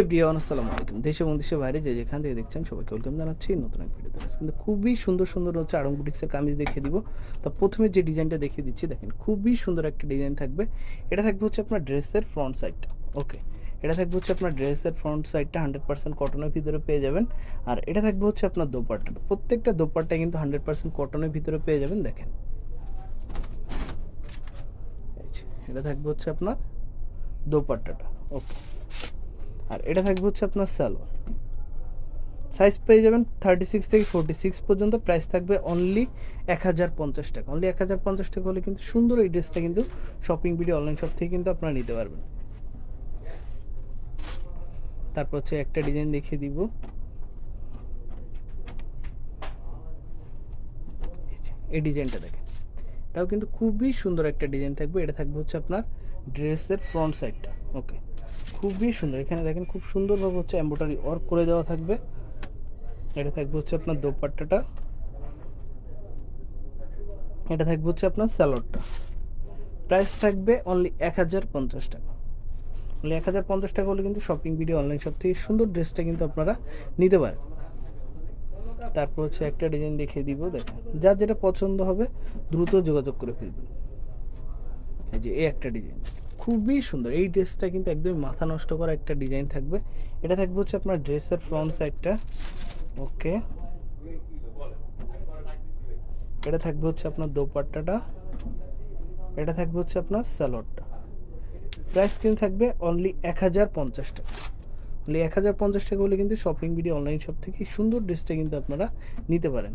Everyone আসসালামু আলাইকুম দেশ এবং দেশের বাইরে যে যেখান থেকে দেখছেন সবাইকে ওয়েলকাম জানাচ্ছি নতুন এক ভিডিওতে কিন্তু খুবই সুন্দর সুন্দর হচ্ছে আড়ং বুটিক্সের কামিজ দেখিয়ে দিব। তো প্রথমে যে ডিজাইনটা দেখিয়ে দিচ্ছি, দেখেন খুবই সুন্দর একটা ডিজাইন থাকবে। এটা থাকবে হচ্ছে আপনার ড্রেসের ফ্রন্ট সাইডটা ওকে এটা থাকবে হচ্ছে আপনার ড্রেসের ফ্রন্ট সাইডটা হান্ড্রেড পার্সেন্ট কটনের ভিতরে পেয়ে যাবেন। আর এটা থাকবে হচ্ছে আপনার দোপাট্টা। প্রত্যেকটা দোপাট্টা কিন্তু হান্ড্রেড পার্সেন্ট কটনের ভিতরে পেয়ে যাবেন, দেখেন। এটা থাকবে হচ্ছে আপনার দোপাট্টাটা ওকে আর এটা থাকবে হচ্ছে আপনার সালোয়ার সাইজ পেয়ে যাবেন থার্টি সিক্স থেকে ফোরটি সিক্স পর্যন্ত প্রাইস থাকবে অনলি এক হাজার পঞ্চাশ টাকা। অনলি এক হাজার পঞ্চাশ টাকা হলে কিন্তু সুন্দর এই ড্রেসটা কিন্তু শপিং ভিডিও অনলাইন শপ থেকে কিন্তু আপনারা নিতে পারবেন। তারপর হচ্ছে একটা ডিজাইন দেখিয়ে দিব। এই ডিজাইনটা দেখেন। এটাও কিন্তু খুবই সুন্দর একটা ডিজাইন থাকবে। এটা থাকবে হচ্ছে আপনার ড্রেসের ফ্রন্ট সাইডটা ওকে খুবই সুন্দর। এখানে দেখেন খুব সুন্দরভাবে হচ্ছে এম্ব্রয়ডারি ওয়ার্ক করে দেওয়া থাকবে। এটা থাকবে হচ্ছে আপনার দোপাট্টাটা। এটা থাকবে হচ্ছে আপনার স্যালোডটা। প্রাইস থাকবে অনলি এক হাজার পঞ্চাশ টাকা। অনলি এক হাজার পঞ্চাশ টাকা হলে কিন্তু শপিং ভিডিও অনলাইন শপ থেকে সুন্দর ড্রেসটা কিন্তু আপনারা নিতে পারেন। তারপর হচ্ছে একটা ডিজাইন দেখিয়ে দিব, দেখেন। যার যেটা পছন্দ হবে, দ্রুত যোগাযোগ করে ফেলবেন। এই যে, এই একটা ডিজাইন খুবই সুন্দর। এই ড্রেসটা কিন্তু একদমই মাথা নষ্ট করা একটা ডিজাইন থাকবে। এটা থাকবে হচ্ছে আপনার ড্রেসের ফ্রন্ট সাইডটা। ওকে। এটা থাকবে হচ্ছে আপনার দোপাট্টাটা। এটা থাকবে হচ্ছে আপনার স্যালোডটা প্রাইস কিন্তু থাকবে অনলি এক হাজার পঞ্চাশ টাকা। অনলি এক হাজার পঞ্চাশ টাকা হলে কিন্তু শপিং ভিডিও অনলাইন শপ থেকে সুন্দর ড্রেসটা কিন্তু আপনারা নিতে পারেন।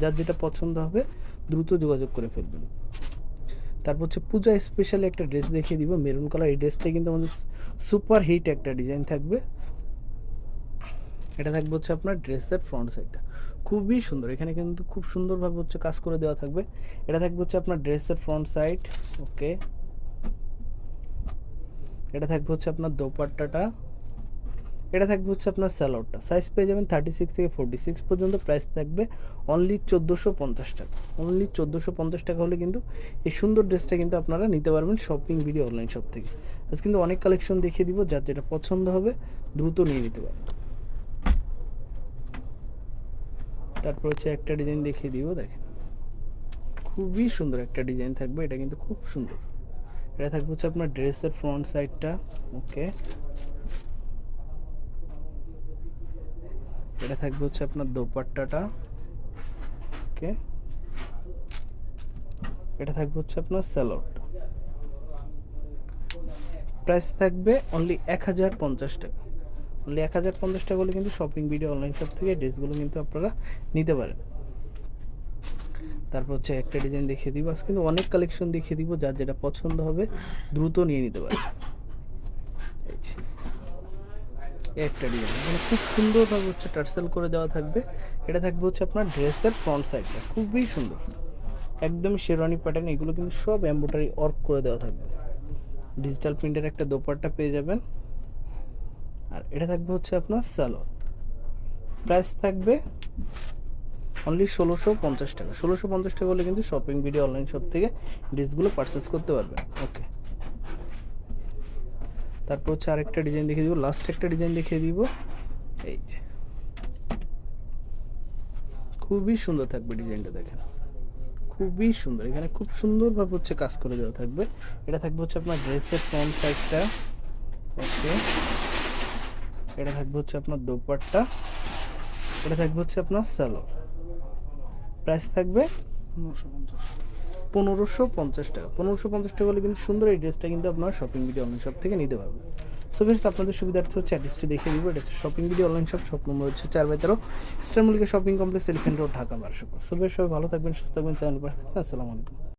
যার যেটা পছন্দ হবে, দ্রুত যোগাযোগ করে ফেলবেন। তারপর হচ্ছে পূজা স্পেশাল একটা ড্রেস দেখিয়ে দিব মেরুন কালার এই ড্রেসটা কিন্তু আমাদের সুপার হিট একটা ডিজাইন থাকবে। এটা থাকবে হচ্ছে আপনার ড্রেসের ফ্রন্ট সাইডটা খুবই সুন্দর, এখানে কিন্তু খুব সুন্দরভাবে হচ্ছে কাজ করে দেওয়া থাকবে। এটা থাকবে হচ্ছে আপনার ড্রেসের ফ্রন্ট সাইড ওকে এটা থাকবে হচ্ছে আপনার দোপাট্টাটা। এটা থাকবে হচ্ছে আপনার স্যালোডটা সাইজ পেয়ে যাবেন থার্টি সিক্স থেকে ফোরটি সিক্স পর্যন্ত প্রাইস থাকবে অনলি চোদ্দোশো পঞ্চাশ টাকা। অনলি চোদ্দোশো পঞ্চাশ টাকা হলে কিন্তু এই সুন্দর ড্রেসটা কিন্তু আপনারা নিতে পারবেন শপিং ভিডিও অনলাইন শপ থেকে। আজ কিন্তু অনেক কালেকশন দেখিয়ে দিব, যার যেটা পছন্দ হবে দ্রুত নিয়ে নিতে পারবেন। তারপর হচ্ছে একটা ডিজাইন দেখিয়ে দিব, দেখেন। খুবই সুন্দর একটা ডিজাইন থাকবে, এটা কিন্তু খুব সুন্দর। এটা থাকবে হচ্ছে আপনার ড্রেসের ফ্রন্ট সাইডটা ওকে এটা থাকবে হচ্ছে আপনার দোপাট্টাটা। ওকে। এটা থাকবে হচ্ছে আপনার স্যালোডটা প্রাইস থাকবে অনলি এক হাজার পঞ্চাশ টাকা। অনলি এক হাজার পঞ্চাশ টাকা হলে কিন্তু শপিং ভিডিও অনলাইন শপ থেকে ড্রেসগুলো কিন্তু আপনারা নিতে পারেন। তারপর হচ্ছে একটা ডিজাইন দেখিয়ে দিব। আজকে কিন্তু অনেক কালেকশন দেখিয়ে দিব। যার যেটা পছন্দ হবে দ্রুত নিয়ে নিতে এই একটা ডিজাইন। মানে খুব সুন্দরভাবে হচ্ছে টার্সেল করে দেওয়া থাকবে। এটা থাকবে হচ্ছে আপনার ড্রেসের ফ্রন্ট সাইডটা খুবই সুন্দর। একদম শেরওয়ানি প্যাটার্ন এগুলো কিন্তু সব এম্ব্রয়ডারি ওয়ার্ক করে দেওয়া থাকবে। ডিজিটাল প্রিন্টের একটা দোপাট্টা পেয়ে যাবেন। আর এটা থাকবে হচ্ছে আপনার স্যালোর প্রাইস থাকবে অনলি ষোলোশো পঞ্চাশ টাকা। ষোলোশো পঞ্চাশ টাকা হলে কিন্তু শপিং ভিডিও অনলাইন শপ থেকে ড্রেসগুলো পারচেস করতে পারবেন। ওকে তারপর হচ্ছে আরেকটা ডিজাইন দেখিয়ে দিব। লাস্ট একটা ডিজাইন দেখিয়ে দিব। এই যে। খুবই সুন্দর থাকবে ডিজাইনটা দেখেন। খুবই সুন্দর। এখানে খুব সুন্দরভাবে হচ্ছে কাজ করে দেওয়া থাকবে। এটা থাকবে হচ্ছে আপনার ড্রেসের ফ্রন্ট সাইডটা ওকে এটা থাকবে হচ্ছে আপনার দোপাট্টা। এটা থাকবে হচ্ছে আপনার সালোয়ার প্রাইস থাকবে পনেরোশো পঞ্চাশ টাকা। পনেরোশো পঞ্চাশ টাকা হলে কিন্তু সুন্দর এই ড্রেসটা কিন্তু আপনার শপিং ভিডিও অনলাইন শপ থেকে নিতে পারবেন। সো ফ্রেন্ডস আপনাদের সুবিধার্থে হচ্ছে অ্যাড্রেসটি দেখে দিব। এটা হচ্ছে shopping video online shop shop নম্বর হচ্ছে চার বাই তেরো star Mallika shopping complex elephant road Dhaka বারোশো সো বেশ সবাই ভালো থাকবেন, সুস্থ থাকবেন চ্যানেল পাঠাবেন আসসালামু আলাইকুম।